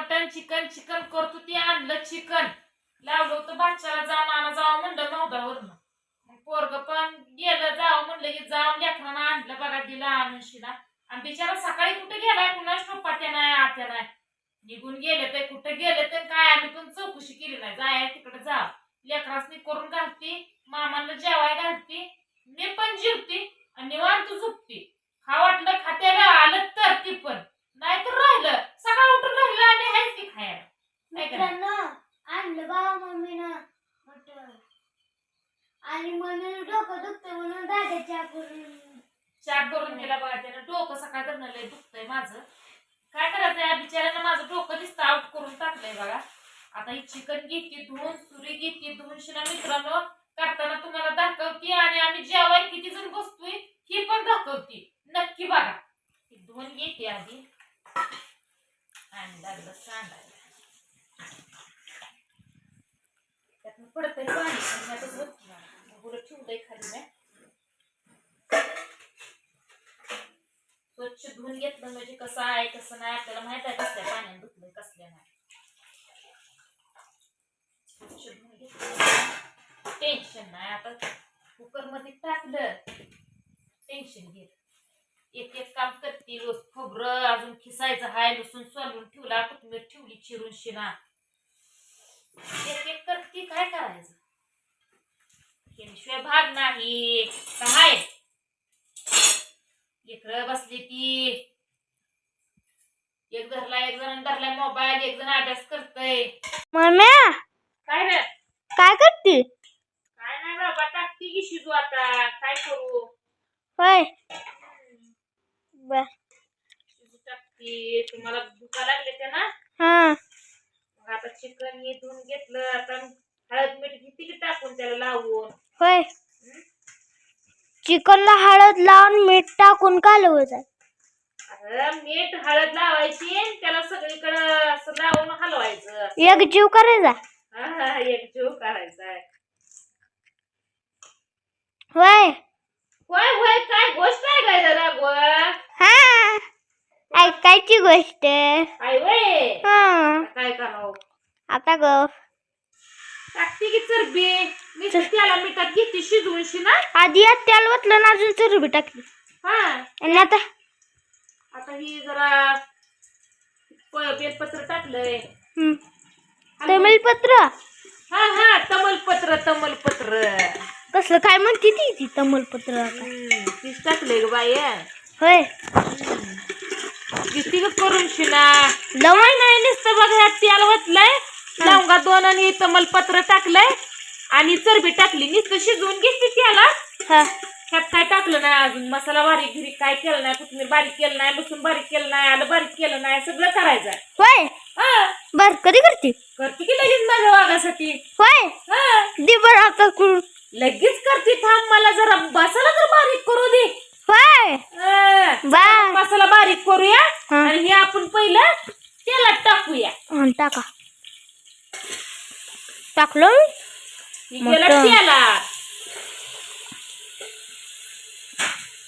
Mutton chicken chicken करतो ती आणलं चिकन. लावलं होतं बादशाला जाऊन आणा जावं म्हणलं नवदावरनं. पोरग पण गेलं जावं म्हणलं की जाऊन लेकरांना आणलं बघा दिलं आणून आणि बिचारा सकाळी कुठे गेलाय? कुणाच पप्पात्या नाही आत्या नाही. निघून गेले तर कुठे गेले तर काय? आम्ही पण चौकशी केली नाही. जाय तिकडे जा. लेकरासनी करून घालती मामांना जेवाय घालती. मी पण जेवती आणि निवांत झोपती. खा वाटलं खात्याला आलं तर ती पण नाही तर राहिलं सकाळ उठून राहिलं आणि हायच की खायला नाही का नाही? मित्रांनो आणलं बाबा मम्मीनं मटण आणि मम्मीनं डोकं दुखतं म्हणून दादाच्या करून चहा करून दिला बघा त्यानं. डोकं सकाळ धरणं लय दुखतंय माझं. काय करायचं या बिचाऱ्यानं माझं डोकं दिसतं आउट करून टाकलंय बघा. आता ही चिकन घेतली धुवून सुरी घेतली धुवून. शिना मित्रांनो करताना तुम्हाला दाखवते आणि आम्ही जेवाय किती जण बसतोय ही पण दाखवते. नक्की बघा. ही धुवून घेते आधी. आणि लागलं सांडायला. त्यातनं पडतंय पाणी पण मी आता झोपते मला. होते खाली में स्वच्छ धुवून घेतलं म्हणजे कसं आहे कसं नाही आपल्याला माहीत आहे कसल्या पाण्याने धुतलं कसल्या नाही. स्वच्छ धुवून घेतलं टेन्शन नाही. आता कुकरमध्ये टाकलं टेन्शन घेत एक एक काम करते रोज. खोबरं अजून खिसायचं हाय लसूण सोलून ठेवला कोथमीर ठेवली चिरून शिना एक एक करते काय करायचं? केल्याशिवाय भाग नाही. काय? लेकरं बसली ती एक धरला एक जण धरला मोबाईल एक जण अभ्यास करतय. मम्म्या काय रे? काय करते? काय नाही बाबा टाकती की शिजू आता. काय करू? होय. बर. शिजू टाकती. तुम्हाला भुका लागले त्या ना? हा. मग आता चिकन हे धुवून घेतलं आता हळद मीठ घेते की टाकून त्याला लावून. होय. चिकनला हळद लावून मीठ टाकून कालवायचं अरे मीठ हळद लावायची आणि त्याला सगळीकडं असं लावून हलवायचं. एक जीव करायचा? हा हा एक जीव करायचा आहे. होय. होय होय काय गोष्ट आहे काय जरा हा ऐकायची गोष्ट. काय वय. हा. काय करावं आता ग टाकते की चरबी? मी तर त्याला मिठात घेते शिजवून शिना आधी यात तेल वतलं ना अजून चरबी टाकली. हा. आणि आता? आता ही जरा प- बेलपत्र टाकलंय. हम्म. हा हा तमलपत्र तमलपत्र. कसलं काय म्हणते ती ती तमिळपत्र हम्म, तीच टाकलंय ग बाई. होय. किती ग करून शिना. लवण नाही नुसतं बघ ह्यात तेल वतलंय लवंगा दोन आणि तमलपत्र टाकलंय. आणि चरबी टाकली नुसतं शिजवून घेतली त्याला हा. ह्यात काय टाकलं नाही अजून? मसाला बारीक घरी काय केलं नाही कोथिंबीर बारीक केलं नाही लसूण बारीक केलं नाही आलं बारीक केलं नाही सगळं करायचं होय? हा. बर कधी करते? करते की लगेच माझ्या वाघासाठी. होय? हा. दे बर आता लगेच करते थांब मला जरा मसाला तर बारीक करू दे. होय? हा. मसाला बारीक करूया हा. आणि हे आपण पहिलं तेलात टाकूया. हं, टाका. टाकलो?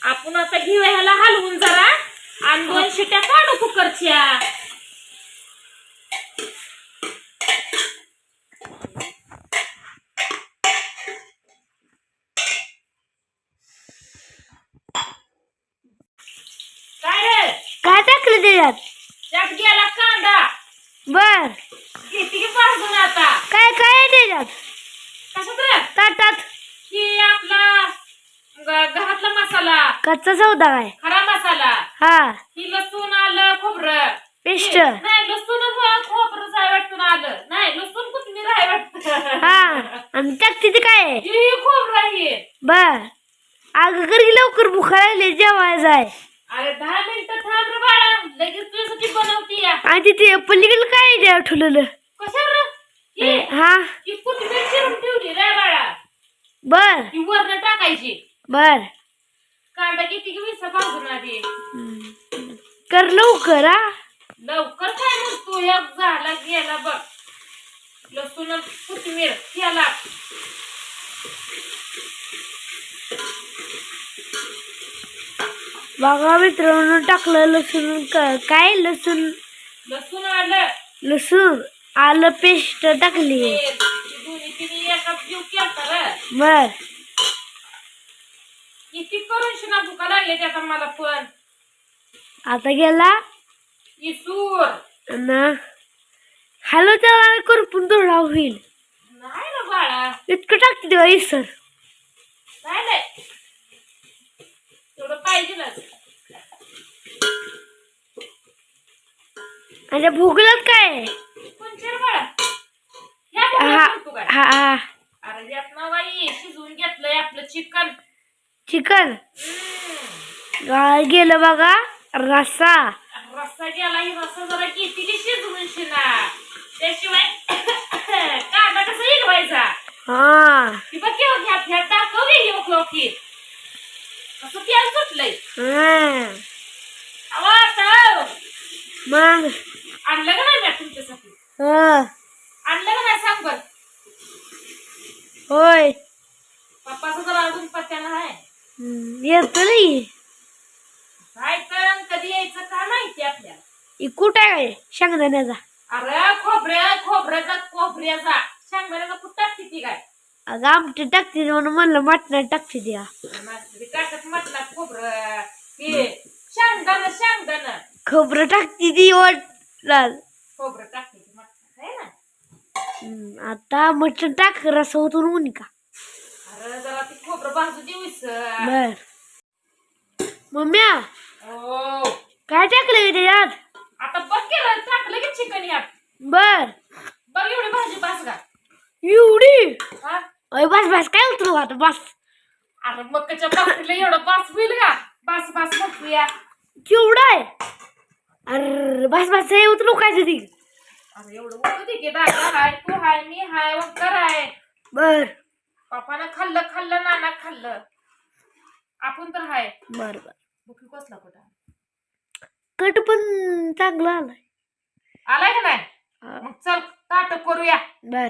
आपण आता घेऊया ह्याला हलवून जरा. आणि दोन शिट्या काढू कुकरच्या. काय रे? काय टाकलं त्याच्यात? त्यात गेला कांदा. बर. भाजून आता. काय काय आहे त्याच्यात? कसं ताटात की आपला ग- घरातला मसाला. कच्चा सौदा काय खरा मसाला. हा. ही लसूण आलं खोबरं. पेस्ट. हे- नाही लसूण खोबरं आहे वाटतं ना आलं. नाही लसूण कोथिंबीर आहे वाटतं. हा. आणि टाकते ते काय आहे? ही खोबरं आहे. बर. अगं कर की लवकर लागली जेवायचं आहे. अरे दहा मिनिटं थांब रे बाळा. लगेच तुझ्यासाठी बनवती या. आणि तिथे पलीकडे काय आहे ठेवलेलं ही. बर. वरण टाकायची. बर. कांदा किती की विसा भाजून आधी कर लवकर हा. लवकर काय म्हणतो एक झाला गेला बघ. लसूण कोथिंबीर केला. बघा मित्रांनो टाकलं लसूण. काय लसूण? लसूण आलं. लसूण. आलं पेस्ट टाकली. ते बर. किती करून शिना भुका लागले आता मला पण? आता गेला? इसूर. ना. हॅलो त्याला करपून थोडा होईल. नाही ना बाळा. इतकं टाकते तेव्हा इसर. नाही नाही. तेवढं पाहिजेलच आणि भोगलात काय? हा हा हा. अरे बाई शिजवून घेतलंय आपलं चिकन. चिकन? गाळ गेलं बघा रस्सा. रस्सा गेला ही रस्सा जरा किती शिजवून शिना त्याशिवाय कांदा कसा हिरवायचा? हा. ती बघ केव्हा घ्या घ्या टाकव गे येऊ की कसं तेल सुटलंय. हा. मग? आणलं का नाही तुमच्यासाठी? हा. आणलं का नाही सांग बर होय. पप्पाचं जरा अजून पत्त्याला आहे. हम्म, येतो नाही. काय तर कधी यायचं का माहिती आपल्याला? कुठं आहे? शेंगदाण्याचा. अरे खोबऱ्या खोबऱ्याचा खोबऱ्याचा. शेंगदाण्याला कुठं टाकते ती काय? अगं आमटी टाकते म्हणून म्हणलं मटणात टाकते द्या टाकत म्हटलं खोबरं हे शेंगदाणं शेंगदाणं. खोबरं टाकते ती वाटलं खोबरं टाकते ती म्हटलं है ना हम्म, आता मटण टाक रस होतो का? अरे जरा ती खोबरं भाजू दे विसर बर. मम्म्या हो. काय टाकलं त्याच्यात? आता बघ केलं टाकलं की चिकन यात. बर. बघ एवढी भाजी भास का एवढी? हा? अय बस बस काय उतरू आता? बस अरे मक्काच्या बाकरीला एवढं बास होईल का? बास बास म्हणतोया केवढा आहे? अरे बस बस हे उतरू काय ती. अरे एवढं उठू दे की दादा हाय तू हाय मी हाय वक्कर आहे बर. पप्पानं खाल्लं खाल्लं नाना खाल्लं. आपण तर हाय. बर बर. बुकी कसला कुठं? कट पण चांगला आलाय. आलाय का नाही? हा, मग चल ताट करूया. बर.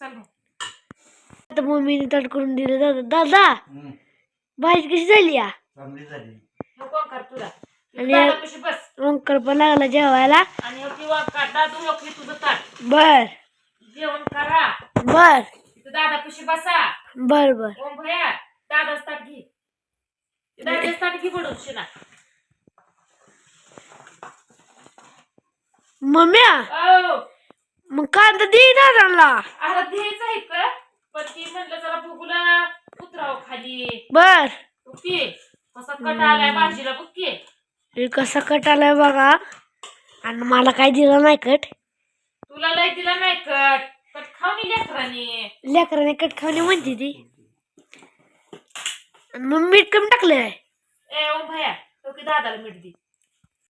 चल मग. आता मम्मीने तट करून दिलं दादा दादा हम्म, भाजी कशी झाली या? चांगली झाली. कोण कर तुला. आणि- बस. अंकर पण लागला जेवायला. किंवा का दादू योग्य तुझं ताट. बर. जेवण करा. बर. तिथं दादापाशी बसा. बर बर. ओम भया. दादाच ताट घे. दादाच ताट घे पडून शिना. मम्म्या औ मग कांदा दे दादाला. अरे द्यायचं आहे का? पण ती म्हणलं जरा भुगुला उतराव खाली. बर. ओके. कसा कट आलाय भाजीला बघ हे कसा कट आलाय बघा. आणि मला काय दिलं नाही कट. तुला लय दिला नाही कट. कट ये लेकराने. लेकराने कट खाणे म्हणते ती. आणि मग मीठ कमी टाकलंय. ए ओम भया तो की दादाला मीठ दे.